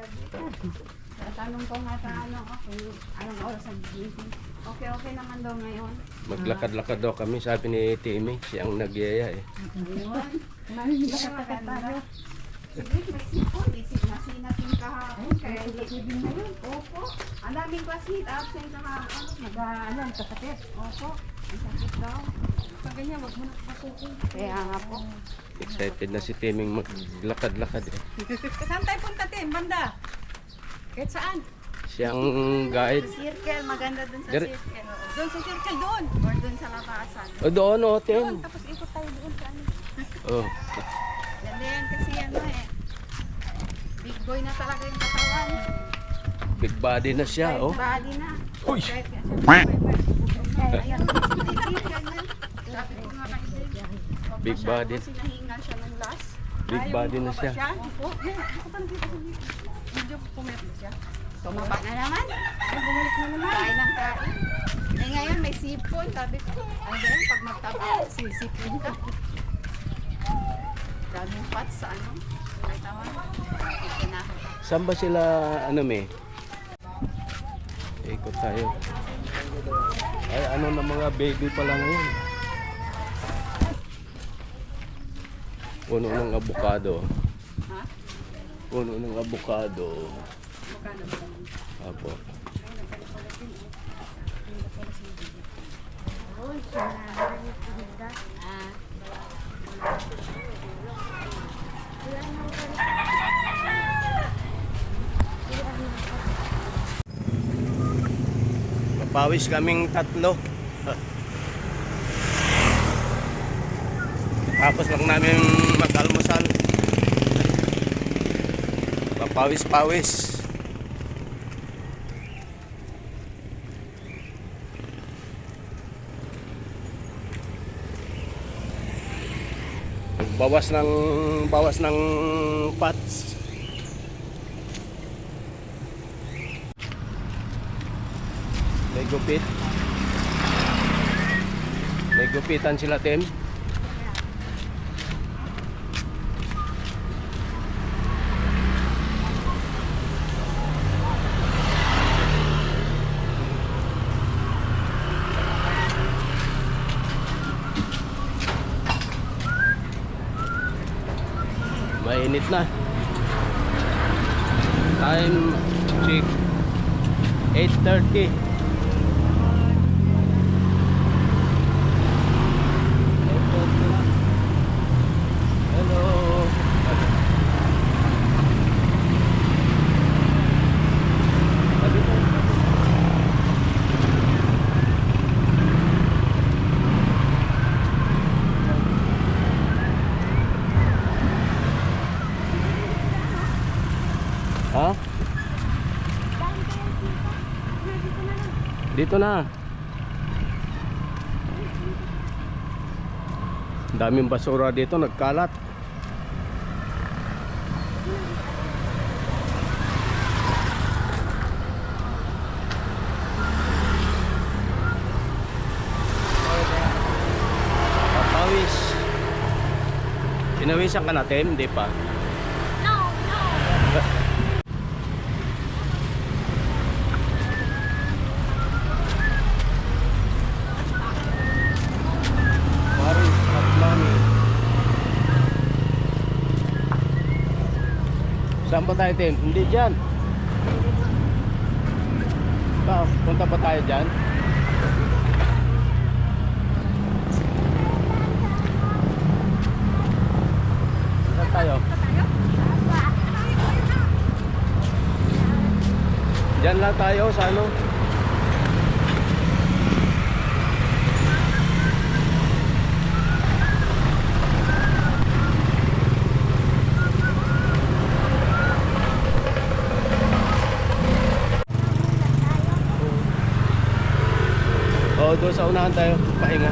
gabi. Tatanong ko nga sa ano, oh, kung anong oras ang gising. Okay, okay naman daw ngayon. Maglakad-lakad daw kami, sabi ni Timmy, siyang nagyaya eh. Ayun. Nakakatakat tayo. Sige, may sipon. May sin- nasinat yung kahapon. Kaya hindi. Opo. Ang daming pasit. Absent kahapon. Nag, ano, kasakit. Opo. Ang sakit daw. Kaya nga po. Excited na si Timmy maglakad-lakad eh. Saan tayo punta, Tim? Banda? Kahit saan? Siyang guide. Circle. Maganda dun sa Dire- circle. oo. Doon sa circle doon. Or dun sa labasan. O doon o, Doon, Tim. tapos ikot tayo doon sa ano. Oh. Ganda yan kasi ano eh. Big boy na talaga yung katawan. Big body na siya, oh. Body na. Uy! Kahit nga siya, Ayan. Ganyan. Sabi ko nga kay Dave. Pag Big body. Kasi nahingal siya ng last. Big Ayaw body na ba siya. Opo. Medyo pumetro siya. Tumaba na naman. Ay, bumalik na naman. Kain ng kain. Eh ngayon may sipon. Sabi ko, ano ba yun? Pag magtaba, sisipin ka. Daming fats sa ano. May tama. Na. Saan ba sila, ano may? Ikot tayo. Ay, ano na mga baby pa lang ngayon. Puno ng abukado. Ha? Puno ng abukado. Magkano ba? Apo. Ah, Papawis kaming tatlo. Tapos lang namin Papawis-pawis. Bawas ng bawas ng fats. May gupit. May gupitan sila, Tim. Mainit na. Time check 8.30 Hello. Sabi ko. Ha? Dito na. Daming basura dito, nagkalat. Papawis. Pinawisan ka natin, hindi pa? Ba tayo, Tim? Hindi dyan. Ba, punta ba tayo dyan? Saan tayo? Dyan lang tayo sa ano? doon sa unahan tayo pahinga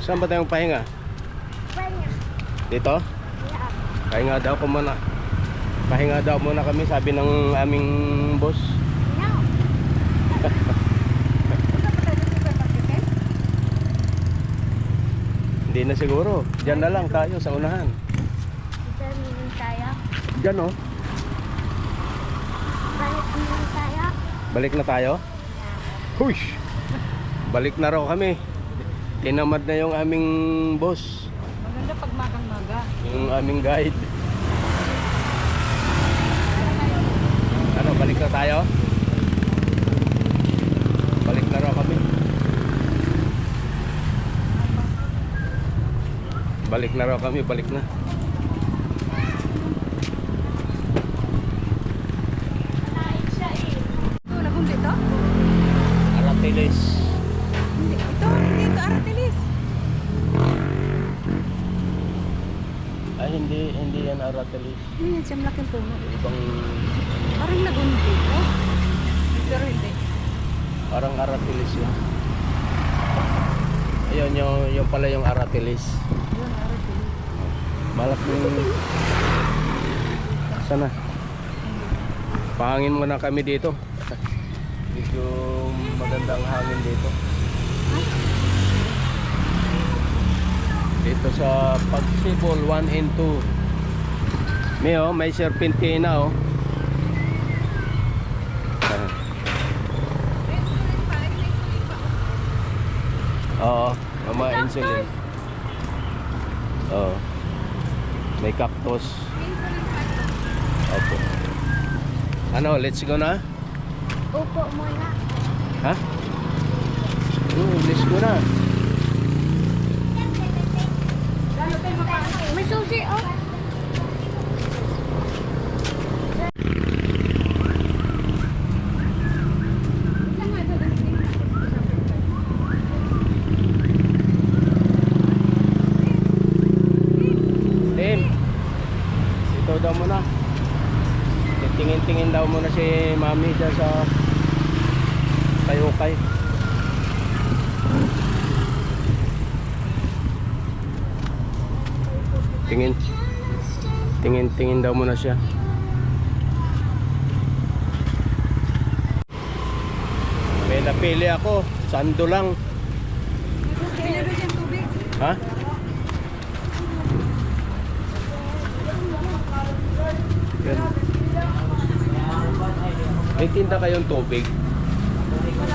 Saan ba tayong pahinga? Dito? Pahinga daw ko muna. Pahinga daw muna kami, sabi ng aming boss. Hindi na siguro. Diyan na lang tayo sa unahan. Diyan oh. Balik na tayo? Hush! Balik na raw kami. Tinamad na yung aming boss. Yung aming guide. Ano, balik na tayo? Balik na raw kami. Balik na raw kami, balik na. Aratilis. Ano yan siya malaking puno? Ibang, Parang nagundi to. Pero hindi. parang aratilis yun. Ayun, yung, yung pala yung aratilis. Yun, aratilis. Malak yung... Sana. Pahangin muna kami dito. Medyo maganda ang hangin dito. Dito sa Pagsibol 1 and 2. May oh, may serpentina oh. Ah. Oo, may mga insulin. Oo. May cactus. Opo. Ano, let's go na? Upo muna. Ha? Oo, let's go na. May susi, oh. Tim, ito daw muna. Tingin-tingin daw muna si Mami dyan sa kayukay. Tingin. Tingin-tingin daw muna siya. May napili ako. Sando lang. Ha? Yan. May tinda kayong tubig?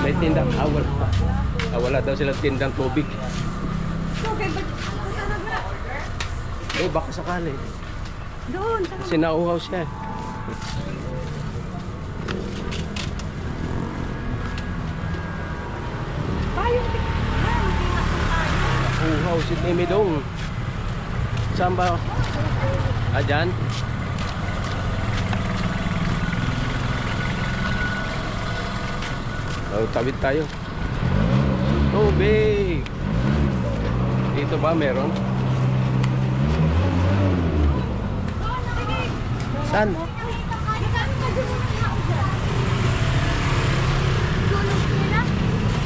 May tinda? Ah, wala. Ah, wala daw silang tindang tubig. Okay, but... Eh, baka sakali. Doon, Kasi nauhaw siya. payong. Nauhaw si Timmy Dong. Saan ba? Ah, dyan? Oh, tawid tayo. Tubig! Dito ba meron? Saan?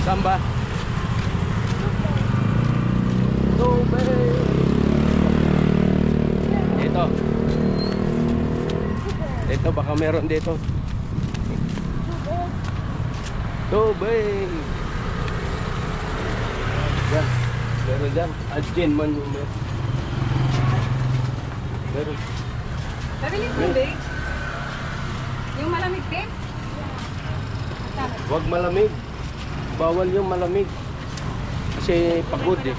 Saan ba? Tubig! Dito. Dito, baka meron dito. Tubig! Yan. Meron dyan. Adjin man yung meron. Meron. Sabi niyo tubig. Yung malamig din. Huwag malamig. Bawal yung malamig. Kasi pagod eh.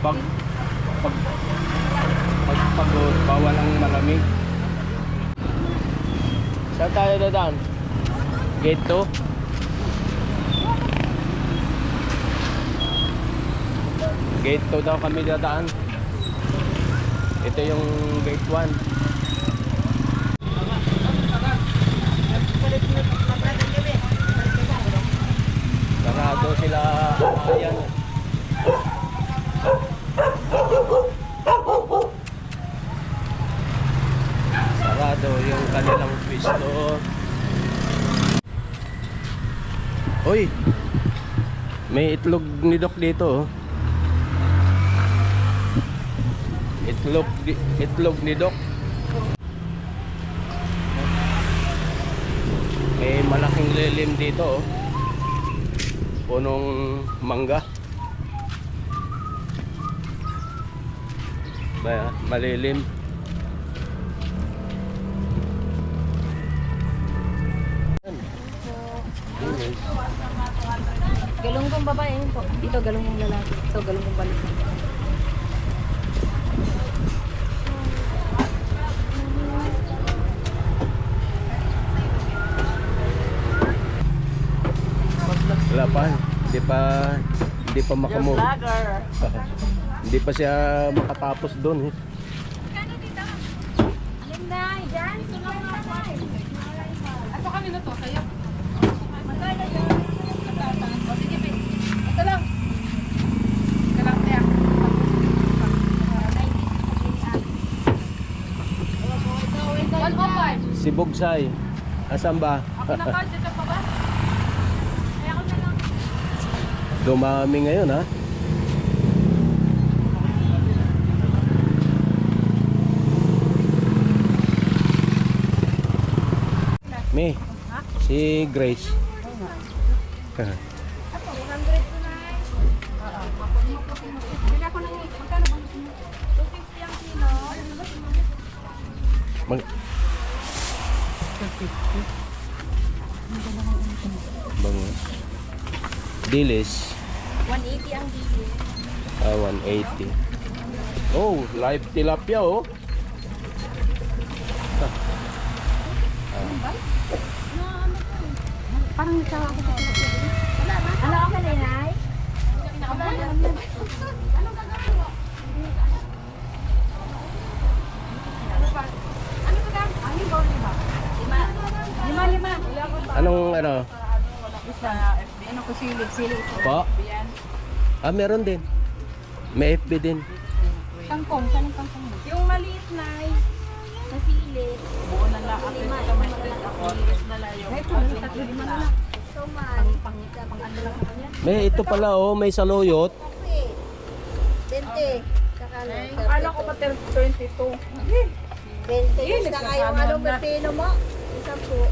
Pag, pag, pag pagod, bawal ang malamig. Saan tayo dadaan? Gate 2? Gate 2 daw kami dadaan. Ito yung gate 1. Sarado sila ayan. Sarado yung kanilang pwesto. Uy! May itlog ni Doc dito oh. Itlog, itlog ni Doc. May malaking lilim dito oh. Punong mangga. Ba, malilim. Galunggong babae yun po. Ito galunggong lalaki. Ito galunggong balik. Wala pa. Hindi pa hindi pa makamove. hindi pa siya makatapos doon eh. Linda, dyan. Sulong nga po. Ako kanina to, sa'yo. O, sige, babe. Ito lang. Ito lang, tiya. One oh five. Si Bogsay. Asan ba? Ako na card, dito pa ba? Kaya ako na lang. Dumami ngayon ha. May, si Grace. Bili ako ng, magkano ba? 250 ang kilo. Mag... Dilis. 180 ang bili. Ah, 180. Oh, live tilapia oh. Parang nagsawa ako sa pinapili. Ano ako na inay? Ano? Ano ba dam? Ano ba lima? Lima. Lima, lima. Anong ano? Isa, ano ko silig, silig. Po? Ah, meron din. May FB din. Kangkong, saan yung kangkong? Yung maliit na eh, sa silig. Buo na lang. Ako yung kamalit ako. Iris na layo. Ay, ito. Tatlo lima na lang. May ito pala oh, may saluyot. 20. Saka Akala ko pa 22. 20. Saka yung ano pepino mo? Isang po.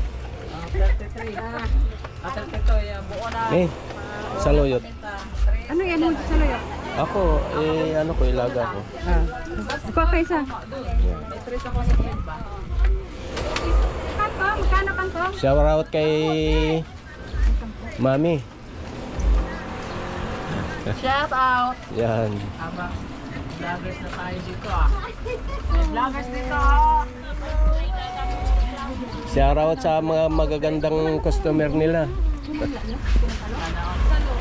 33. At ang ito, yung buo na. Saluyot. Ano yan mo sa saluyot? Ako, eh, ano ko, ilaga ko. Ah. Kuha ka isa. Kantong, magkano kantong? Shower out kay Mami. Shout out! Yan. Aba, vloggers na tayo dito ah. Vloggers dito ah! Shower out sa mga magagandang customer nila.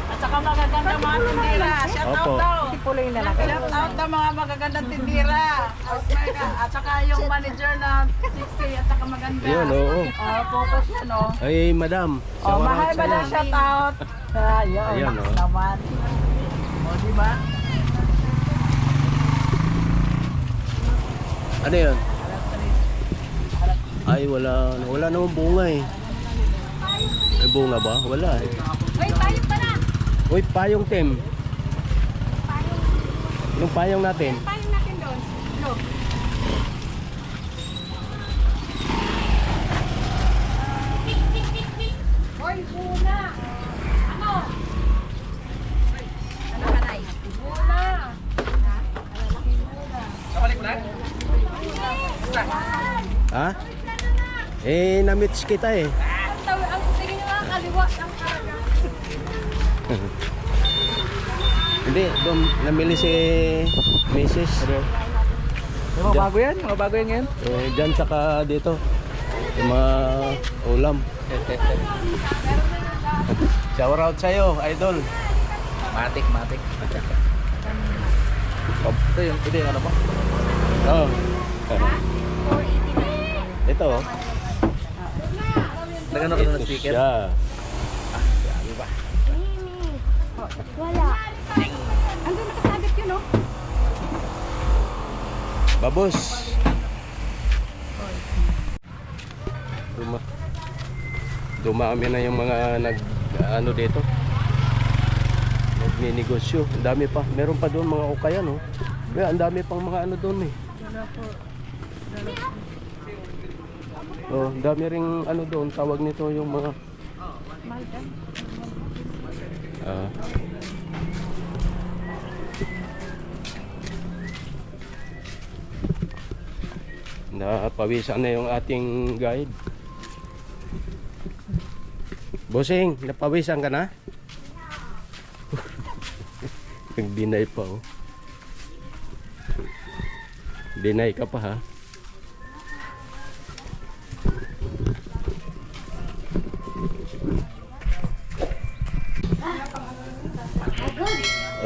At saka magagandang mga tindira. Shout out Opo. daw. Puloy na lang. Shout out ng mga magagandang tindira. Oh my God. At saka yung manager na 60 at saka maganda. Yun, oo. Oh, focus yan oh. Ay, madam. Oh, Shower mahal out ba na sa'yo. shout out? Ayun, Ayan, oh. naman. O, di ba? Ano yun? Ay, wala. Wala namang bunga eh. Ay, bunga ba? Wala eh. Wait, tayo pala. Uy, payong tem. Yung payong natin. Tayo natin doon. Look. Hoy, buna. Ano? Ano ka na Buna. Ha? Eh, na-meets kita eh. Ang tawi, ang tingin nyo nga kaliwa ng karga. Hindi, doon namili si Mrs. Mga bago yan? Mga bago yan yan? Eh, dyan saka dito. Yung mga ulam. Shower out sa'yo, idol. Matik, matik. Oh, Ito yung, ito yung ano po? oh. Ito oh. Nagano ka na ng speaker? siya. Wala. Andun nakasabit yun oh. Babos. Duma Dumami na yung mga nag ano dito. Nagninegosyo. Ang dami pa. Meron pa doon mga ukaya, no? Kaya ang dami pang mga ano doon eh. Oh, dami ring ano doon, tawag nito yung mga Ah. Napawisan na yung ating guide. Bossing, napawisan ka na? Nag-deny pa oh. Deny ka pa ha?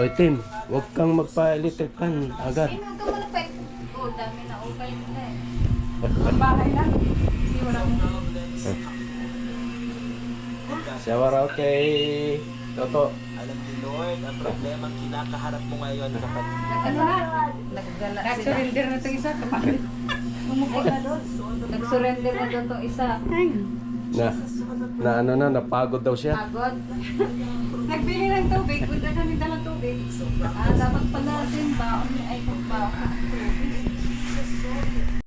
Oy Tim, huwag kang magpa-electric fan agad. Oh, dami na ukay mo na eh. Ang bahay na. Hindi mo lang. Shower out kay Toto. Alam ni Lord, ang problema ang kinakaharap mo ngayon kapag Ano na? Nag-surrender na itong isa. Doon. Nag-surrender na doon tong isa. Na, na ano na, napagod daw siya. Pagod. Nagbili ng tubig. Punta kami dalang tubig. Ah, dapat pala din baon ay pagbaon.